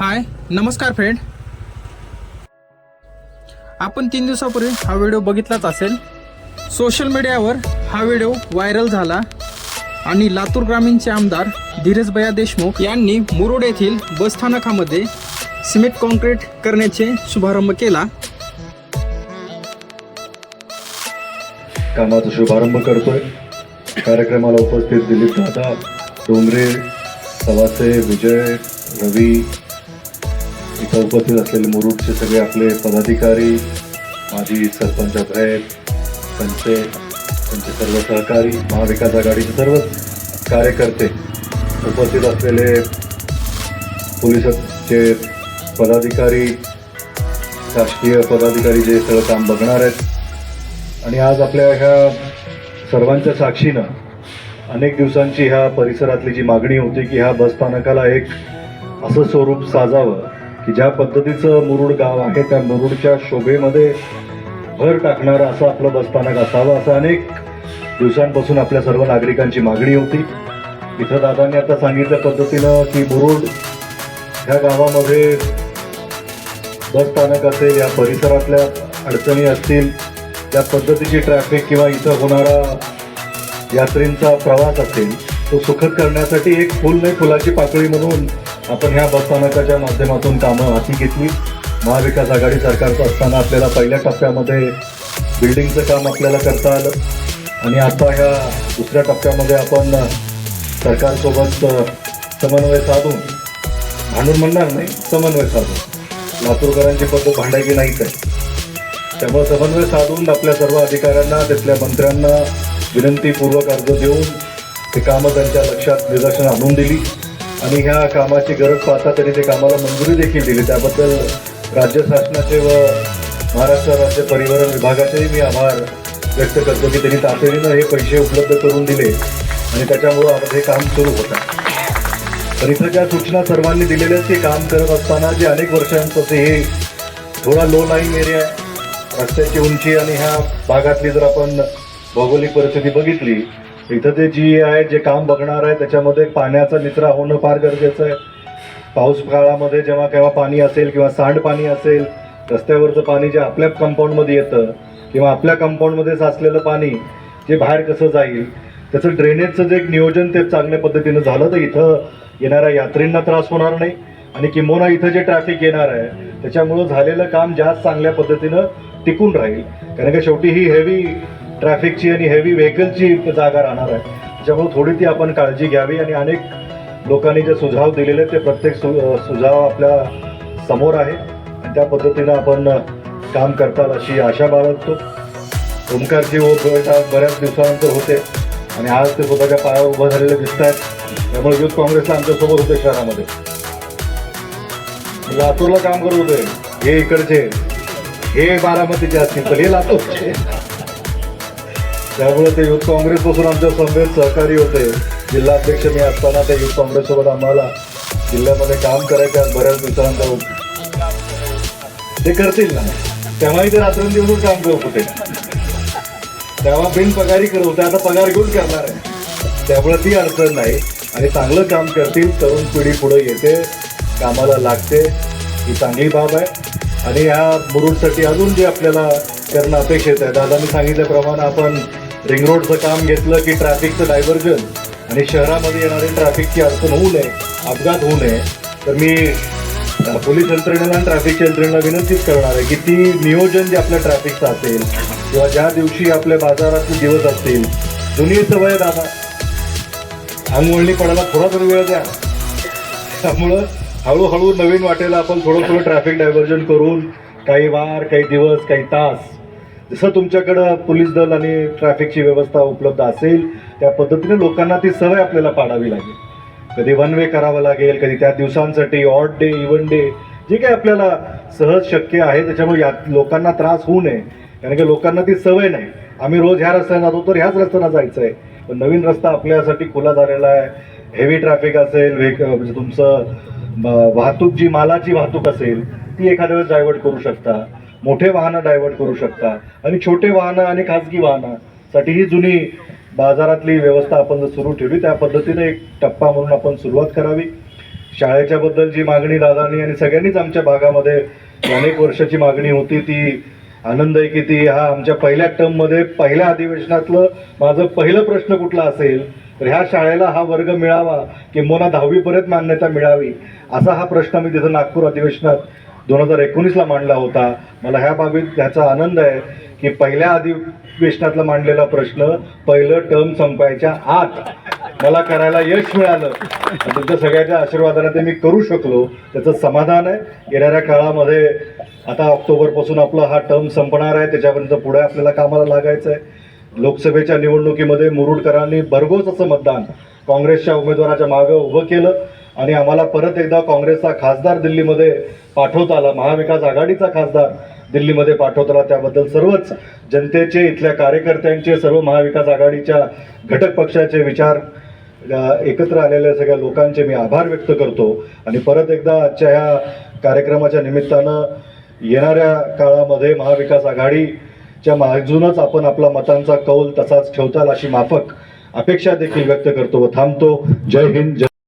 हाय नमस्कार फ्रेंड आपण तीन दिवसापूर्वी हा व्हिडिओ बघितलाच असेल. सोशल मीडियावर हा व्हिडिओ व्हायरल झाला. आणि लातूर ग्रामीणचे आमदार धीरजभया देशमुख यांनी मुरुड येथील बसस्थानकामध्ये सिमेंट कॉन्क्रीट करण्याचे शुभारंभ केला. कामाचा शुभारंभ करतोय. कार्यक्रमाला उपस्थित दिलीप दादा डोंगरे सवासे विजय रवी इथं उपस्थित असलेले मुरुडचे सगळे आपले पदाधिकारी माजी सरपंच साहेब त्यांचे त्यांचे सर्व सहकारी महाविकास आघाडीचे सर्व कार्यकर्ते उपस्थित असलेले पोलिसांचे पदाधिकारी शासकीय पदाधिकारी जे सगळं काम बघणार आहेत. आणि आज आपल्या ह्या सर्वांच्या साक्षीनं अनेक दिवसांची ह्या परिसरातली जी मागणी होती की ह्या बसस्थानकाला एक असं स्वरूप साजावं की ज्या पद्धतीचं मुरुड गाव आहे त्या मुरुडच्या शोभेमध्ये भर टाकणारं असं आपलं बसस्थानक असावं असं अनेक दिवसांपासून आपल्या सर्व नागरिकांची मागणी होती. इथं दादांनी आता सांगितल्या पद्धतीनं की मुरुड ह्या गावामध्ये बस स्थानक असेल या परिसरातल्या अडचणी असतील त्या पद्धतीची ट्रॅफिक किंवा इथं होणारा यात्रींचा प्रवास असेल तो सुखद करण्यासाठी एक फुल नाही फुलाची पाकळी म्हणून आपण ह्या बसस्थानकाच्या माध्यमातून कामं हाती घेतली. महाविकास आघाडी सरकारचं असताना आपल्याला पहिल्या टप्प्यामध्ये बिल्डिंगचं काम आपल्याला करता आलं. आणि आता ह्या दुसऱ्या टप्प्यामध्ये आपण सरकारसोबत समन्वय साधून भांडून म्हणणार नाही समन्वय साधून. लातूरकरांची पद्धत भांडायची नाहीच आहे. त्यामुळे समन्वय साधून आपल्या सर्व अधिकाऱ्यांना तिथल्या मंत्र्यांना विनंतीपूर्वक अर्ज देऊन ते कामं त्यांच्या लक्षात निदर्शन आणून दिली. आणि ह्या कामाची गरज पाहता त्यांनी ते कामाला मंजुरी देखील दिली. त्याबद्दल राज्य शासनाचे व महाराष्ट्र राज्य परिवहन विभागाचेही मी आभार व्यक्त करतो की त्यांनी तातडीनं हे पैसे उपलब्ध करून दिले आणि त्याच्यामुळं आता हे काम सुरू होतं. तर इथं ज्या सूचना सर्वांनी दिलेल्या की ते काम करत असताना जे अनेक वर्षांपासून हे थोडा लो लाईन एरिया आहे रस्त्याची उंची आणि ह्या भागातली जर आपण भौगोलिक परिस्थिती बघितली इथं ते जी आहे जे काम बघणार आहे त्याच्यामध्ये पाण्याचा निचरा होणं फार गरजेचं आहे. पाऊस काळामध्ये जेव्हा केव्हा पाणी असेल किंवा सांडपाणी असेल रस्त्यावरचं पाणी जे आपल्या कंपाऊंडमध्ये येतं किंवा आपल्या कंपाऊंडमध्ये साचलेलं पाणी जे बाहेर कसं जाईल त्याचं ड्रेनेजचं जे एक नियोजन ते चांगल्या पद्धतीनं झालं तर इथं येणाऱ्या यात्रींना त्रास होणार नाही. आणि किंबहुना इथं जे ट्रॅफिक येणार आहे त्याच्यामुळं झालेलं काम जास्त चांगल्या पद्धतीनं टिकून राहील. कारण का शेवटी ही हेवी ट्रॅफिकची आणि हेवी व्हेकलची जागा राहणार आहे. त्याच्यामुळे थोडी ती आपण काळजी घ्यावी आणि अनेक लोकांनी जे सुझाव दिलेले आहेत, ते प्रत्येक सु सुझाव आपल्यासमोर आहे. आणि त्या पद्धतीनं आपण काम करतात अशी आशा बाळगतो. ओमकारची ओघ बऱ्याच दिवसानंतर होते. आणि आज ते स्वतःच्या पायावर उभं झालेले दिसत आहेत. त्यामुळे युथ काँग्रेसला आमच्यासोबत होते शहरामध्ये. लातूरला काम करत होते. हे इकडचे. हे बारामतीचे असतील तर हे लातूरचे. त्यामुळे ते युथ काँग्रेसपासून आमच्या सभेत सहकारी होते. जिल्हा अध्यक्ष मी असताना ते युथ काँग्रेससोबत आम्हाला जिल्ह्यामध्ये काम करायचं आहे बऱ्याच दिवसानंतर ते करतील ना. तेव्हाही ते रात्रंदिवसच काम करत होते. तेव्हा बिन पगारी करत होते. आता पगार घेऊन करणार आहे. त्यामुळे ती अडचण नाही. आणि चांगलं काम करतील तरुण पिढी पुढे येते कामाला लागते. ही चांगली बाब आहे. आणि ह्या मुरुडसाठी अजून जे आपल्याला करणं अपेक्षित आहे दादांनी सांगितल्याप्रमाणे आपण रिंग रोडचं काम घेतलं की ट्रॅफिकचं डायव्हर्जन आणि शहरामध्ये येणारी ट्रॅफिकची अडचण होऊ नये अपघात होऊ नये तर मी पोलीस यंत्रणेला आणि ट्रॅफिकच्या यंत्रणेला विनंतीच करणार आहे की ती नियोजन जे आपल्या ट्रॅफिकचं असेल किंवा ज्या दिवशी आपल्या बाजारातले दिवस असतील जुनी सवय दादा. अंगवळणी पडायला थोडा तरी वेळ द्या. त्यामुळं हळूहळू नवीन वाटेला आपण थोडं थोडं ट्रॅफिक डायव्हर्जन करून काही वार काही दिवस काही तास जसं तुमच्याकडं पोलीस दल आणि ट्रॅफिकची व्यवस्था उपलब्ध असेल त्या पद्धतीने लोकांना ती सवय आपल्याला पाडावी लागेल. कधी वन वे करावं लागेल कधी त्या दिवसांसाठी ऑड डे इव्हन डे जे काही आपल्याला सहज शक्य आहे त्याच्यामुळे या लोकांना त्रास होऊ नये. कारण की लोकांना ती सवय नाही. आम्ही रोज ह्या रस्त्याने जातो तर ह्याच रस्त्यानं जायचं आहे पण नवीन रस्ता आपल्यासाठी खुला झालेला आहे. हेवी ट्रॅफिक असेल व्हेक म्हणजे तुमचं वाहतूक जी मालाची वाहतूक असेल ती एखाद्या वेळेस डायव्हर्ट करू शकता. मोठे वाहनं डायव्हर्ट करू शकता. आणि छोटे वाहनं आणि खाजगी वाहनासाठी ही जुनी बाजारातली व्यवस्था आपण जर सुरू ठेवली त्या पद्धतीने एक टप्पा म्हणून आपण सुरुवात करावी. शाळेच्या बद्दल जी मागणी दादानी आणि सगळ्यांनीच आमच्या भागामध्ये अनेक वर्षाची मागणी होती ती आनंद आहे की ती हा आमच्या पहिल्या टर्ममध्ये पहिल्या अधिवेशनातलं माझं पहिलं प्रश्न कुठला असेल तर ह्या शाळेला हा वर्ग मिळावा किंबहुना दहावीपर्यंत मान्यता मिळावी असा हा प्रश्न मी तिथं नागपूर अधिवेशनात दोन हजार एकोणीसला मांडला होता. मला ह्या बाबीत त्याचा आनंद आहे की पहिल्या अधिवेशनातला मांडलेला प्रश्न पहिलं टर्म संपायच्या आत मला करायला यश मिळालं. तुमच्या सगळ्याच्या आशीर्वादाने ते मी करू शकलो. त्याचं समाधान आहे. येणाऱ्या काळामध्ये आता ऑक्टोबरपासून आपला हा टर्म संपणार आहे. त्याच्यापर्यंत पुढे आपल्याला कामाला लागायचं आहे. लोकसभेच्या निवडणुकीमध्ये मुरुडकरांनी भरघोस असं मतदान काँग्रेसच्या उमेदवाराच्या मागं उभं केलं. आणि आम्हाला परत एकदा काँग्रेसचा खासदार दिल्लीमध्ये पाठवता आला महाविकास आघाडीचा खासदार दिल्लीमध्ये पाठवत आला त्याबद्दल सर्वच जनतेचे इथल्या कार्यकर्त्यांचे सर्व महाविकास आघाडीच्या घटक पक्षाचे विचार एकत्र आलेल्या सगळ्या लोकांचे मी आभार व्यक्त करतो. आणि परत एकदा आजच्या ह्या कार्यक्रमाच्या निमित्तानं येणाऱ्या काळामध्ये महाविकास आघाडीच्या माजूनच आपण आपला मतांचा कौल तसाच ठेवताल अशी माफक अपेक्षा देखील व्यक्त करतो व थांबतो. जय हिंद जय